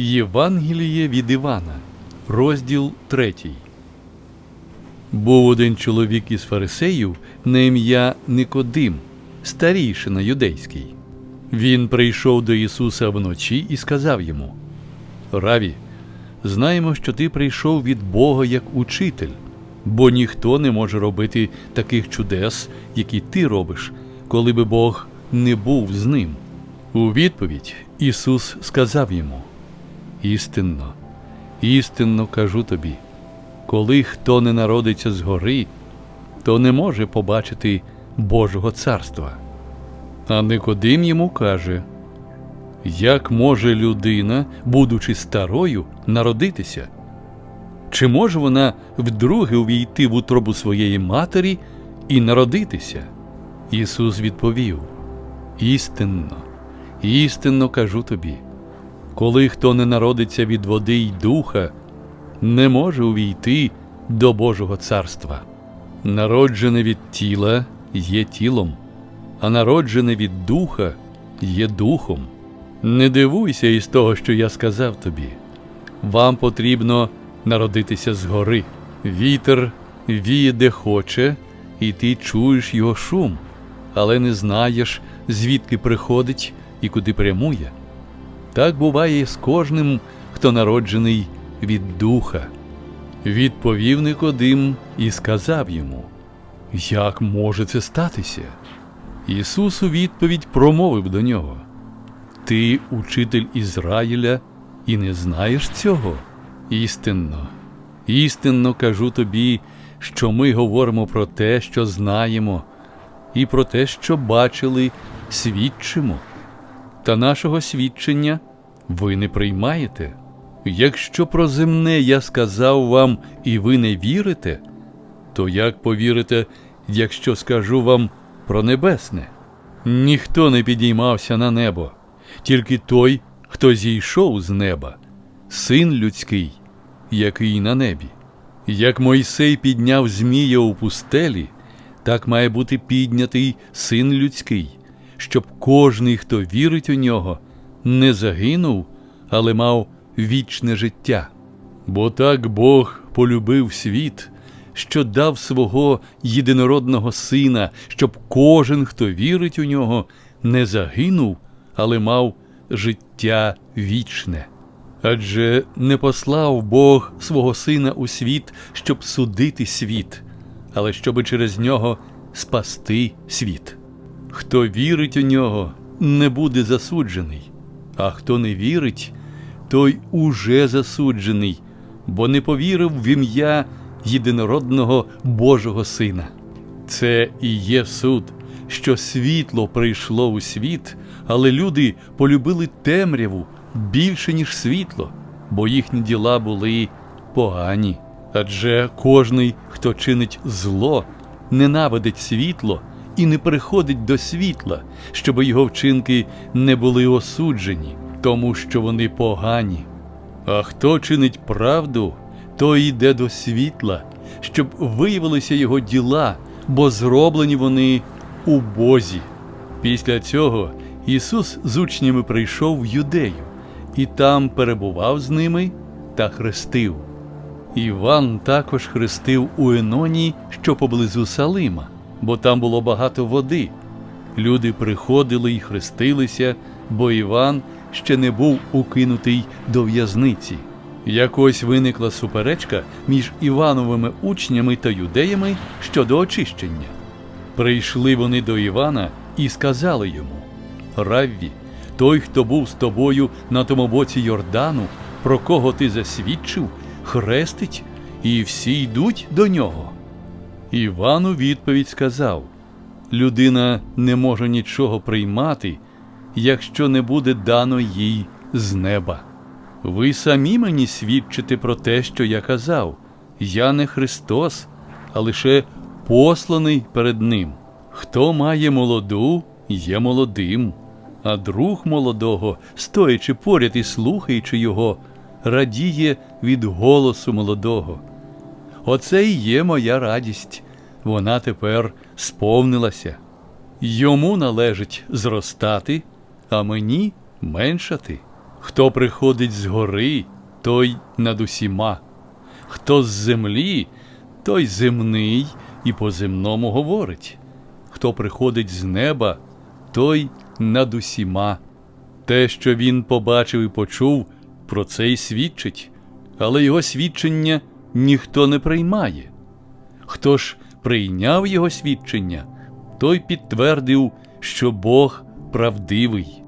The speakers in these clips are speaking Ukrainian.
Євангеліє від Івана, розділ 3. Був один чоловік із фарисеїв на ім'я Никодим, старійшина юдейський. Він прийшов до Ісуса вночі і сказав йому: Раві, знаємо, що ти прийшов від Бога як учитель, бо ніхто не може робити таких чудес, які ти робиш, коли би Бог не був з ним. У відповідь Ісус сказав йому: Істинно, істинно кажу тобі, коли хто не народиться згори, то не може побачити Божого царства. А Никодим йому каже: Як може людина, будучи старою, народитися? Чи може вона вдруге увійти в утробу своєї матері і народитися? Ісус відповів: Істинно, істинно кажу тобі, коли хто не народиться від води й духа, не може увійти до Божого царства. Народжене від тіла є тілом, а народжене від духа є духом. Не дивуйся із того, що я сказав тобі. Вам потрібно народитися згори. Вітер віє де хоче, і ти чуєш його шум, але не знаєш, звідки приходить і куди прямує. Так буває з кожним, хто народжений від духа. Відповів Никодим і сказав йому, Як може це статися? Ісус у відповідь промовив до нього: Ти учитель Ізраїля і не знаєш цього? Істинно, істинно кажу тобі, що ми говоримо про те, що знаємо, і про те, що бачили, свідчимо. Та нашого свідчення ви не приймаєте. Якщо про земне я сказав вам, і ви не вірите, то як повірите, якщо скажу вам про небесне? Ніхто не підіймався на небо, тільки той, хто зійшов з неба, син людський, який на небі. Як Мойсей підняв Змія у пустелі, так має бути піднятий син людський, щоб кожний, хто вірить у нього, не загинув, але мав вічне життя. Бо так Бог полюбив світ, що дав свого єдинородного сина, щоб кожен, хто вірить у нього, не загинув, але мав життя вічне. Адже не послав Бог свого Сина у світ, щоб судити світ, але щоб через нього спасти світ. Хто вірить у нього, не буде засуджений, а хто не вірить, той уже засуджений, бо не повірив в ім'я єдинородного Божого Сина. Це і є суд, що світло прийшло у світ, але люди полюбили темряву більше, ніж світло, бо їхні діла були погані. Адже кожний, хто чинить зло, ненавидить світло і не приходить до світла, щоб його вчинки не були осуджені, тому що вони погані. А хто чинить правду, той йде до світла, щоб виявилися його діла, бо зроблені вони у Бозі. Після цього Ісус з учнями прийшов в юдею і там перебував з ними та хрестив. Іван також хрестив у Еноні, що поблизу Салима, бо там було багато води. Люди приходили і хрестилися, бо Іван ще не був укинутий до в'язниці. Якось виникла суперечка між Івановими учнями та юдеями щодо очищення. Прийшли вони до Івана і сказали йому: Равві, той, хто був з тобою на тому боці Йордану, про кого ти засвідчив, хрестить, і всі йдуть до нього. Іван у відповідь сказав: Людина не може нічого приймати, якщо не буде дано їй з неба. Ви самі мені свідчите про те, що я казав. Я не Христос, а лише посланий перед Ним. Хто має молоду, є молодим, а друг молодого, стоячи поряд і слухаючи його, радіє від голосу молодого. Оце і є моя радість. Вона тепер сповнилася. Йому належить зростати, а мені меншати. Хто приходить з гори, той над усіма, хто з землі, той земний і по земному говорить. Хто приходить з неба, той над усіма. Те, що він побачив і почув, про це й свідчить, але його свідчення ніхто не приймає. Хто ж прийняв його свідчення, той підтвердив, що Бог правдивий.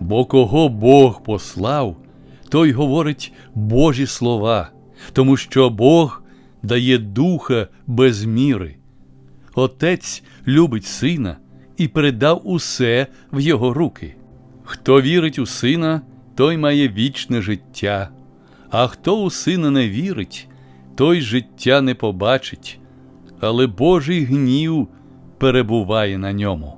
Бо кого Бог послав, той говорить Божі слова, тому що Бог дає духа без міри. Отець любить сина і передав усе в його руки. Хто вірить у сина, той має вічне життя, а хто у сина не вірить, той життя не побачить, але Божий гнів перебуває на ньому.